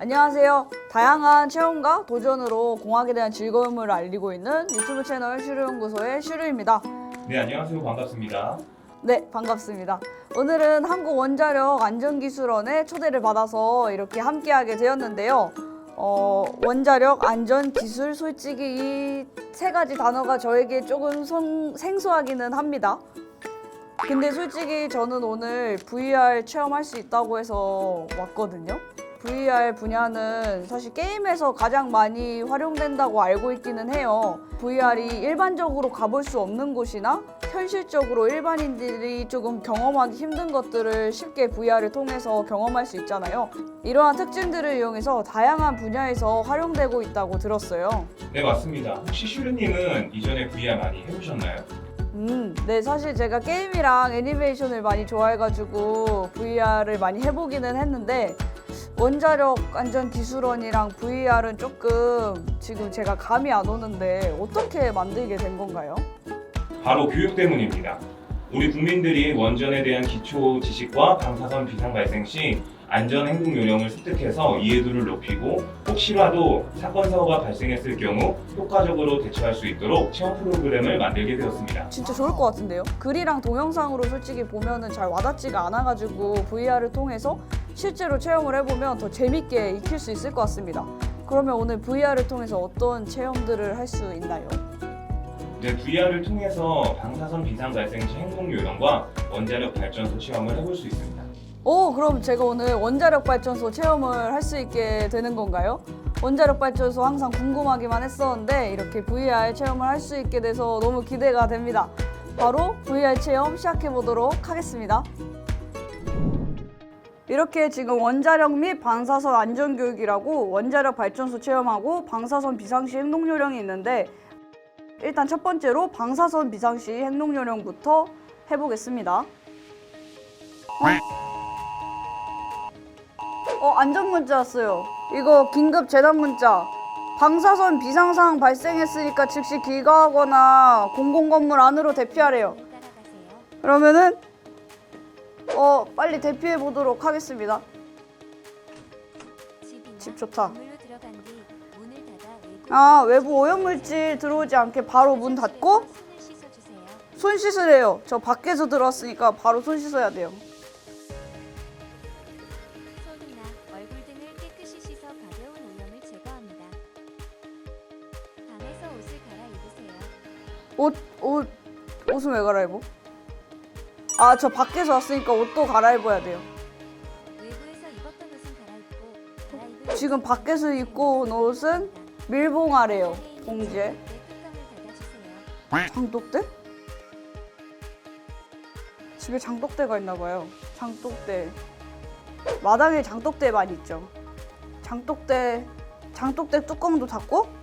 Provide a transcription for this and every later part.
안녕하세요. 다양한 체험과 도전으로 공학에 대한 즐거움을 알리고 있는 유튜브 채널 슈루연구소의 슈루입니다. 네, 안녕하세요. 반갑습니다. 네, 반갑습니다. 오늘은 한국원자력 안전기술원의 초대를 받아서 이렇게 함께하게 되었는데요. 어, 원자력 안전 기술 솔직히 이 세 가지 단어가 저에게 조금 성- 생소하기는 합니다. 근데 솔직히 저는 오늘 VR 체험할 수 있다고 해서 왔거든요. VR 분야는 사실 게임에서 가장 많이 활용된다고 알고 있기는 해요. VR이 일반적으로 가볼 수 없는 곳이나 현실적으로 일반인들이 조금 경험하기 힘든 것들을 쉽게 VR을 통해서 경험할 수 있잖아요. 이러한 특징들을 이용해서 다양한 분야에서 활용되고 있다고 들었어요. 네, 맞습니다. 혹시 슈르님은 이전에 VR 많이 해보셨나요? 음, 네, 사실 제가 게임이랑 애니메이션을 많이 좋아해가지고 VR을 많이 해보기는 했는데 원자력 안전기술원이랑 VR은 조금 지금 제가 감이 안 오는데 어떻게 만들게 된 건가요? 바로 교육 때문입니다. 우리 국민들이 원전에 대한 기초 지식과 방사선 비상 발생 시 안전 행동 요령을 습득해서 이해도를 높이고 혹시라도 사건 사고가 발생했을 경우 효과적으로 대처할 수 있도록 체험 프로그램을 만들게 되었습니다. 진짜 좋을 것 같은데요? 글이랑 동영상으로 솔직히 보면은 잘 와닿지가 않아가지고 VR을 통해서 실제로 체험을 해보면 더 재밌게 익힐 수 있을 것 같습니다. 그러면 오늘 VR을 통해서 어떤 체험들을 할 수 있나요? 네, VR을 통해서 방사선 비상 발생 시 행동 요령과 원자력 발전소 체험을 해볼 수 있습니다. 오, 그럼 제가 오늘 원자력 발전소 체험을 할 수 있게 되는 건가요? 원자력 발전소 항상 궁금하기만 했었는데 이렇게 VR 체험을 할 수 있게 돼서 너무 기대가 됩니다. 바로 VR 체험 시작해 보도록 하겠습니다. 이렇게 지금 원자력 및 방사선 안전 교육이라고 원자력 발전소 체험하고 방사선 비상시 행동 요령이 있는데 일단 첫 번째로 방사선 비상시 행동 요령부터 해보겠습니다. 어 안전 문자 왔어요. 이거 긴급 재난 문자. 방사선 비상 상황 발생했으니까 즉시 귀가하거나 공공 건물 안으로 대피하래요. 그러면은 어 빨리 대피해 보도록 하겠습니다. 집 좋다. 아 외부 오염물질 들어오지 않게 바로 문 닫고 손 씻으래요. 저 밖에서 들어왔으니까 바로 손 씻어야 돼요. 옷, 옷, 옷은 왜 갈아입어? 아, 저 밖에서 왔으니까 옷도 갈아입어야 돼요. 외부에서 입었던 옷은 갈아입고 지금 밖에서 입고 온 옷은 밀봉하래요. 봉지에. 뚜껑을 닫아주세요. 장독대? 집에 장독대가 있나 봐요. 장독대. 마당에 장독대 많이 있죠. 장독대, 장독대 뚜껑도 닫고?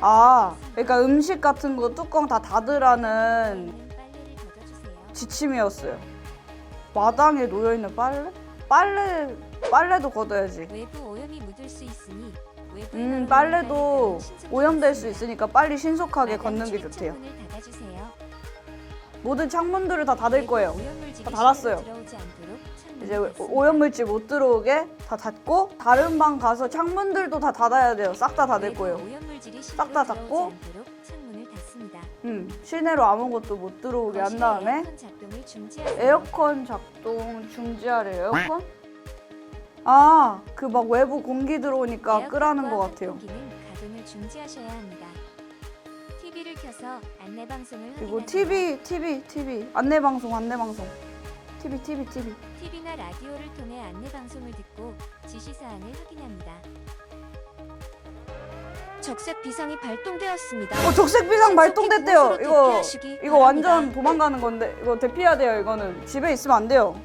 아. 그러니까 음식 같은 거 뚜껑 다 닫으라는. 지침이었어요. 마당에 놓여 있는 빨래? 빨래 빨래도 걷어야지. 외부 오염이 묻을 수 있으니 음, 빨래도 오염될 수. 있으니까 빨리 신속하게 걷는 게 좋대요. 모든 창문들을 다 닫을 거예요. 다 닫았어요. 이제. 오염물질 못 들어오게 다 닫고 다른 방 가서 창문들도 다 닫아야 돼요. 싹 다 닫을 거예요. 싹다 실내로 닫고. 음, 실내로 아무것도 못 들어오게 한 다음에 에어컨 작동 중지하래요. 에어컨? 아, 그 막 외부 공기 들어오니까 끄라는 것 같아요. 그리고. TV, TV, TV 안내 방송, 안내 방송. TV, TV, TV. TV나 라디오를 통해 안내 방송을 듣고 지시 사항을 확인합니다. 적색 비상이 발동되었습니다. 어, 적색 비상 발동됐대요. 이거 대피하시기 이거 바랍니다. 완전 도망가는 건데 이거 대피해야 돼요. 이거는 집에 있으면 안 돼요.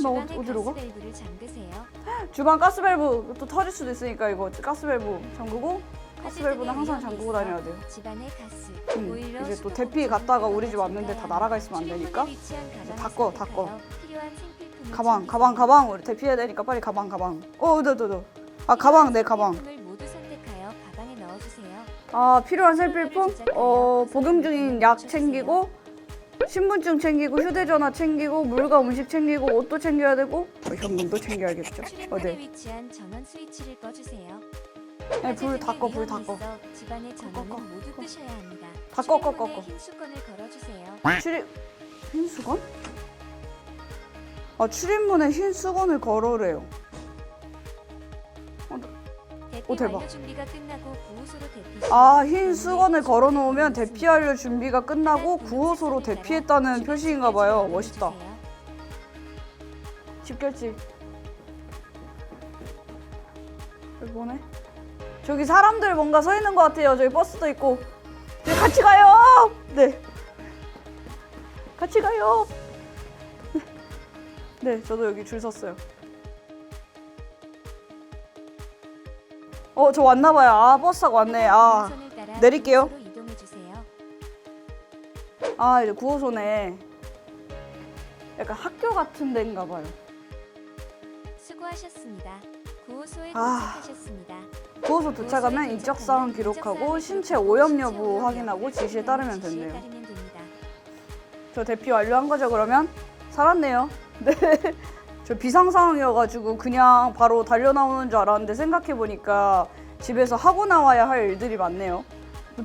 나 어, 주방의 어디로 가? 가스밸브를 잠그세요. 주방 가스밸브 또 터질 수도 있으니까 이거 가스밸브 잠그고 가스밸브는 항상 잠그고 다녀야 돼요. 집안의 가스, 음, 보일러, 이제 또 대피 갔다가 우리 집? 왔는데 다 날아가 있으면 안 되니까 출입문에 위치한 이제 가방을 닫고, 선택하여 닫고. 필요한 생필품을 가방. 가방, 가방 우리 대피해야 되니까 빨리 가방, 가방. 어, 너, 너, 너. 아 가방 내 가방. 생필품을 아 필요한 생필품? 어 복용 중인 약 챙기고 신분증 챙기고 휴대전화 챙기고 물과 음식 챙기고 옷도 챙겨야 되고 어, 현금도 챙겨야겠죠. 어, 네. 위치한 전원 스위치를 꺼주세요. 네, 불다 꺼, 불다 위험이 꺼. 있어 집안의 전원은 꺼, 꺼, 모두 꺼. 끄셔야 합니다. 다 꺼, 꺼, 꺼, 출입문에 꺼. 흰 수건을 걸어주세요. 출입 흰 수건? 아 출입문에 흰 수건을 걸으래요. 오, 대박. 아 흰 수건을 걸어 놓으면 있습니다. 대피하려 준비가 끝나고 구호소로 대피했다는 표시인가 봐요. 멋있다. 집결지. 여기 뭐네? 저기 사람들 뭔가 서 있는 것 같아요. 저기 버스도 있고. 저기 같이 가요. 네. 같이 가요. 네, 저도 여기 줄 섰어요. 어, 저 왔나 봐요. 아, 버스가 왔네. 아, 내릴게요. 아, 이제 9호소네. 약간 학교 같은 데인가 봐요. 수고하셨습니다. 구호소에 아. 도착하셨습니다. 9호소 도착하면 인적 사항 기록하고 신체 오염 여부 확인하고 지시에 따르면 된대요. 저 대피 완료한 거죠 그러면? 살았네요. 네. 저 비상 상황이어가지고 그냥 바로 달려 나오는 줄 알았는데 생각해 보니까 집에서 하고 나와야 할 일들이 많네요.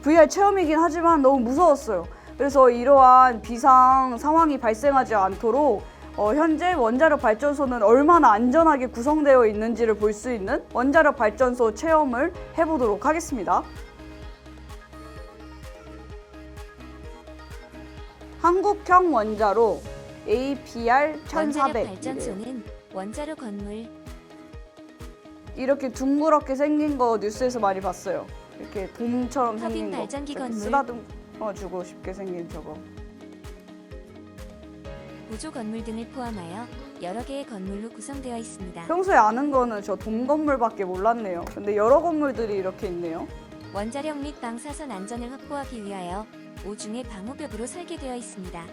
VR 체험이긴 하지만 너무 무서웠어요. 그래서 이러한 비상 상황이 발생하지 않도록 어, 현재 원자력 발전소는 얼마나 안전하게 구성되어 있는지를 볼 수 있는 원자력 발전소 체험을 해보도록 하겠습니다. 한국형 원자로 APR 원자력 1400 발전소는 원자로 건물 이렇게 둥그렇게 생긴 거 뉴스에서 많이 봤어요. 이렇게 돔처럼 터빈 생긴 거 발전기 이렇게 건물. 쓰다듬어 주고 쉽게 생긴 저거. 보조 건물 등을 포함하여 여러 개의 건물로 구성되어 있습니다. 평소에 아는 거는 저 돔 건물밖에 몰랐네요. 근데 여러 건물들이 이렇게 있네요. 원자력 및 방사선 안전을 확보하기 위하여 오중의 방호벽으로 설계되어 있습니다.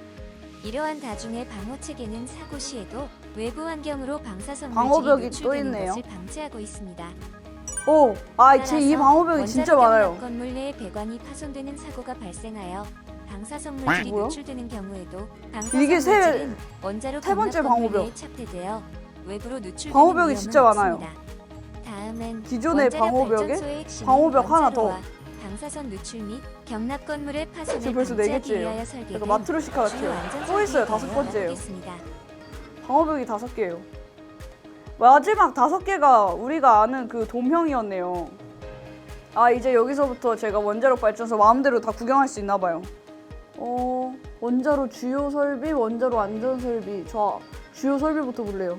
이러한 다중의 방호 체계는 사고 시에도 외부 환경으로 방사선 방호벽이 물질이 또 노출되는 있네요. 것을 방지하고 있습니다. 오, 아, 제 이 방호벽이 진짜 원자력 많아요. 건물 내에 배관이 파손되는 사고가 발생하여 방사선 물질이 뭐야? 노출되는 경우에도 방사선 이게 세- 물질은 원자로 세 번째 건물 방호벽. 내에 착대되어 외부로 노출되는 방호벽이 위험은 진짜 많아요. 없습니다. 다음은 기존의 원자력 방호벽에 발전소의 핵심인 방호벽 하나 더. 원자로와 방사선 노출 및 경납 건물의 파손을 벌써 네 방지하기 개째예요. 위하여 설계된 약간 마트로시카 주요 같아요. 안전 또 있어요. 다섯 번째예요. 방어벽이 다섯 개예요. 마지막 다섯 개가 우리가 아는 그 돔형이었네요. 아 이제 여기서부터 제가 원자력 발전소 마음대로 다 구경할 수 있나 봐요. 어 원자로 주요 설비, 원자로 안전 설비. 저 주요 설비부터 볼래요.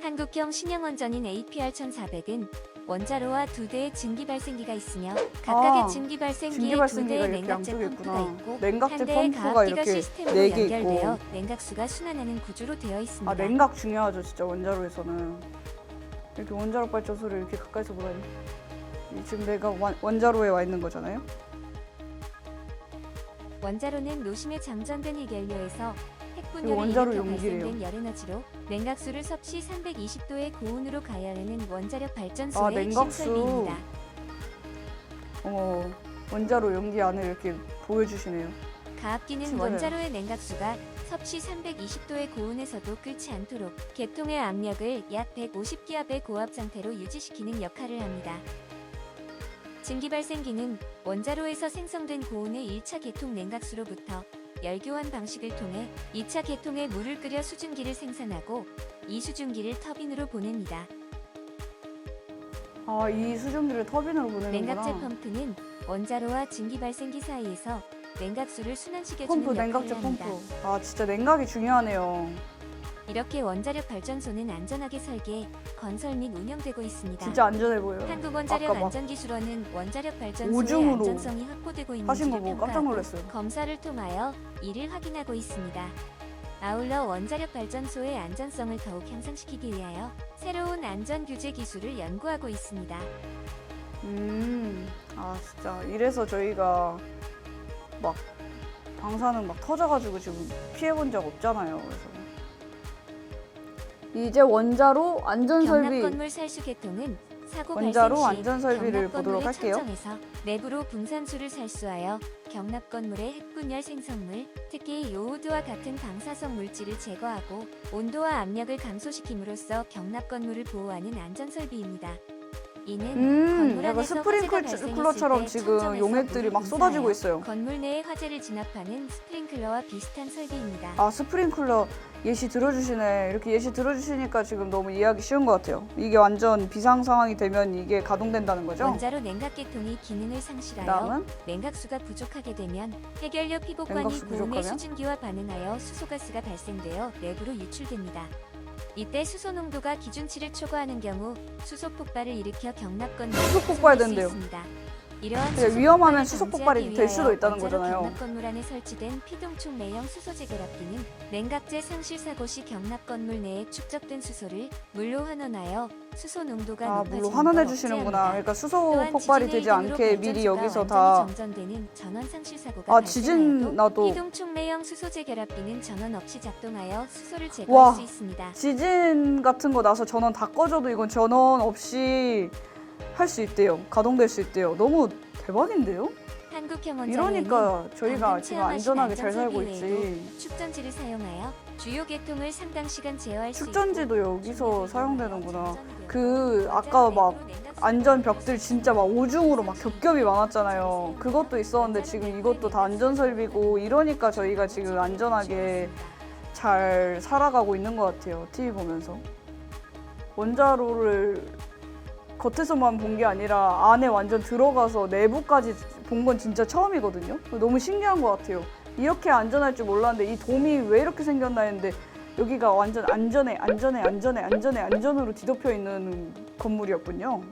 한국형 신형원전인 APR-1400은 원자로와 두 대의 증기 발생기가 있으며 각각의 아, 증기 발생기에 증기 두 발생기가 대의 이렇게 냉각제 양쪽에 펌프가 있구나. 있고 냉각제 한 대의 펌프가 가압기가 이렇게 시스템으로 네개 연결되어 있고. 냉각수가 순환하는 구조로 되어 있습니다. 아 냉각 중요하죠 진짜 원자로에서는. 이렇게 원자력 발전소를 이렇게 가까이서 보다니. 이 지금 내가 원, 원자로에 와 있는 거잖아요. 원자로는 노심에 장전된 핵연료에서 이거 핵분열을 원자로 일으켜 용기래요. 열에너지로 냉각수를 섭씨 320도의 고온으로 가열하는 원자력 아, 발전소의 핵심 냉각수. 설비입니다. 어머 원자로 용기 안을 이렇게 보여주시네요. 가압기는 친절해요. 원자로의 냉각수가 섭씨 320도의 고온에서도 끓지 않도록 계통의 압력을 약 150기압의 고압 상태로 유지시키는 역할을 합니다. 증기 발생기는 원자로에서 생성된 고온의 1차 계통 냉각수로부터 열교환 방식을 통해 2차 계통에 물을 끓여 수증기를 생산하고 이 수증기를 터빈으로 보냅니다. 아, 이 수증기를 터빈으로 보내는구나. 냉각제 펌프는 원자로와 증기 발생기 사이에서 냉각수를 순환시켜주는 펌프, 역할을 냉각제 합니다. 펌프. 아, 진짜 냉각이 중요하네요. 이렇게 원자력 발전소는 안전하게 설계, 건설 및 운영되고 있습니다. 진짜 안전해 보여요. 한국원자력 아까 막 안전기술원은 원자력 발전소의 안전성이 확보되고 하신 있는지를 거 보고 깜짝 평가하고 놀랐어요. 검사를 통하여 이를 확인하고 있습니다. 아울러 원자력 발전소의 안전성을 더욱 향상시키기 위하여 새로운 안전 규제 기술을 연구하고 있습니다. 음, 아, 진짜. 이래서 저희가 막 방사능 막 터져가지고 지금 피해본 적 없잖아요. 그래서. 이제 원자로 안전 설비. 경납건물 살수 계통은 사고 원자로 발생 시 안전 설비를 경납 보도록 건물의 할게요. 천정에서 내부로 분산수를 살수하여 경납 건물의 핵분열 생성물, 특히 요오드와 같은 방사성 물질을 제거하고 온도와 압력을 감소시킴으로써 경납 건물을 보호하는 안전 설비입니다. 이는 음, 건물 약간 안에서 스프링클러처럼 지금 용액들이 막 쏟아지고 있어요. 건물 내에 화재를 진압하는 스프링클러와 비슷한 설비입니다. 아 스프링클러 예시 들어주시네. 이렇게 예시 들어주시니까 지금 너무 이해하기 쉬운 것 같아요. 이게 완전 비상 상황이 되면 이게 가동된다는 거죠? 원자로 냉각계통이 기능을 상실하여 그다음은 냉각수가 부족하게 되면 해결력 피복관이 냉각수 고온의 부족하면? 수증기와 반응하여 수소가스가 발생되어 내부로 유출됩니다. 이때 수소 농도가 기준치를 초과하는 경우 수소 폭발을 일으켜 경납 수소 폭발 수 된대요. 있습니다. 이러한 그러니까 위험하면 수소 폭발이 될 수도 있다는 거잖아요. 경납 건물 안에 설치된 피동촉 내형 수소 재결합기는 냉각제 상실 사고 시 경납 건물 내에 축적된 수소를 물로 환원하여 수소 농도가 아 물로 걸 환원해. 주시는구나. 그러니까 수소 폭발이 되지 않게 미리 여기서 다 정전되는 전원 상실 사고가 아, 지진 나도- 피동촉 내형 수소 재결합기는 전원 없이 작동하여 수소를 와. 제거할 수 있습니다. 지진 같은 거 나서 전원 다 꺼져도 이건 전원 없이 할 수 있대요. 가동될 수 있대요. 너무 대박인데요? 한국형 원자로에는 이러니까 저희가 지금 안전하게 잘 살고 있지. 축전지를 사용하여 주요 계통을 상당 시간 제어할 수 축전지도 여기서 사용되는구나. 그 아까 막 냉각수 안전 벽들 진짜 막 오중으로 막 겹겹이 많았잖아요. 그것도 있었는데 지금 이것도 다 안전 설비고 이러니까 저희가 지금 안전하게 잘 살아가고 있는 것 같아요. TV 보면서. 원자로를 겉에서만 본 게 아니라 안에 완전 들어가서 내부까지 본 건 진짜 처음이거든요. 너무 신기한 것 같아요. 이렇게 안전할 줄 몰랐는데 이 돔이 왜 이렇게 생겼나 했는데 여기가 완전 안전해, 안전해, 안전해, 안전해, 안전으로 뒤덮여 있는 건물이었군요.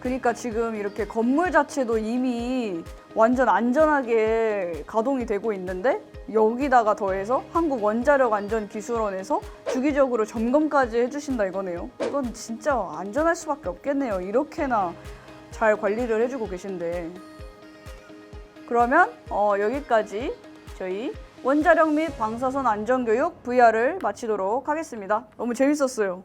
그러니까 지금 이렇게 건물 자체도 이미 완전 안전하게 가동이 되고 있는데 여기다가 더해서 한국 원자력 안전 기술원에서 주기적으로 점검까지 해주신다 이거네요. 이건 진짜 안전할 수밖에 없겠네요. 이렇게나 잘 관리를 해주고 계신데. 그러면 어, 여기까지 저희 원자력 및 방사선 안전교육 VR을 마치도록 하겠습니다. 너무 재밌었어요.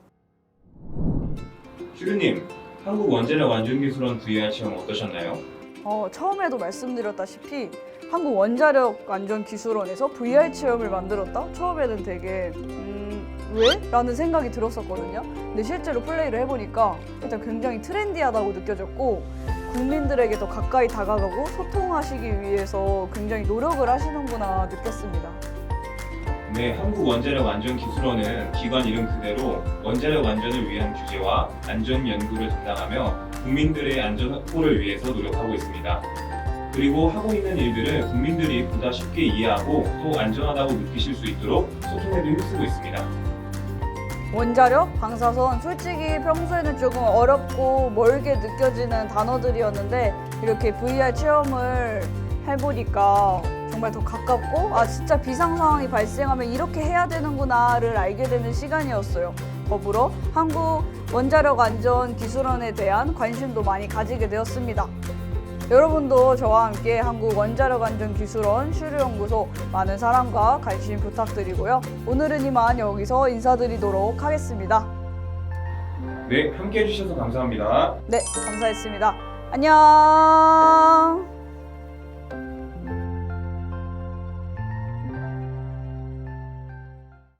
슈류님, 한국 원자력 안전기술원 VR 체험 어떠셨나요? 어, 처음에도 말씀드렸다시피 한국 원자력 안전 기술원에서 VR 체험을 만들었다? 처음에는 되게 음, 왜? 라는 생각이 들었었거든요. 근데 실제로 플레이를 해보니까 일단 굉장히 트렌디하다고 느껴졌고 국민들에게 더 가까이 다가가고 소통하시기 위해서 굉장히 노력을 하시는구나 느꼈습니다. 네, 한국 원자력 안전기술원은 기관 이름 그대로 원자력 안전을 위한 규제와 안전 연구를 담당하며 국민들의 안전 확보를 위해서 노력하고 있습니다. 그리고 하고 있는 일들을 국민들이 보다 쉽게 이해하고 또 안전하다고 느끼실 수 있도록 소통에도 힘쓰고 있습니다. 원자력, 방사선 솔직히 평소에는 조금 어렵고 멀게 느껴지는 단어들이었는데 이렇게 VR 체험을 해보니까 정말 더 가깝고 아 진짜 비상 상황이 발생하면 이렇게 해야 되는구나를 알게 되는 시간이었어요. 더불어 한국 원자력 안전 기술원에 대한 관심도 많이 가지게 되었습니다. 여러분도 저와 함께 한국 원자력 안전 기술원 슈류연구소 많은 사랑과 관심 부탁드리고요. 오늘은 이만 여기서 인사드리도록 하겠습니다. 네, 함께 해주셔서 감사합니다. 네, 감사했습니다. 안녕.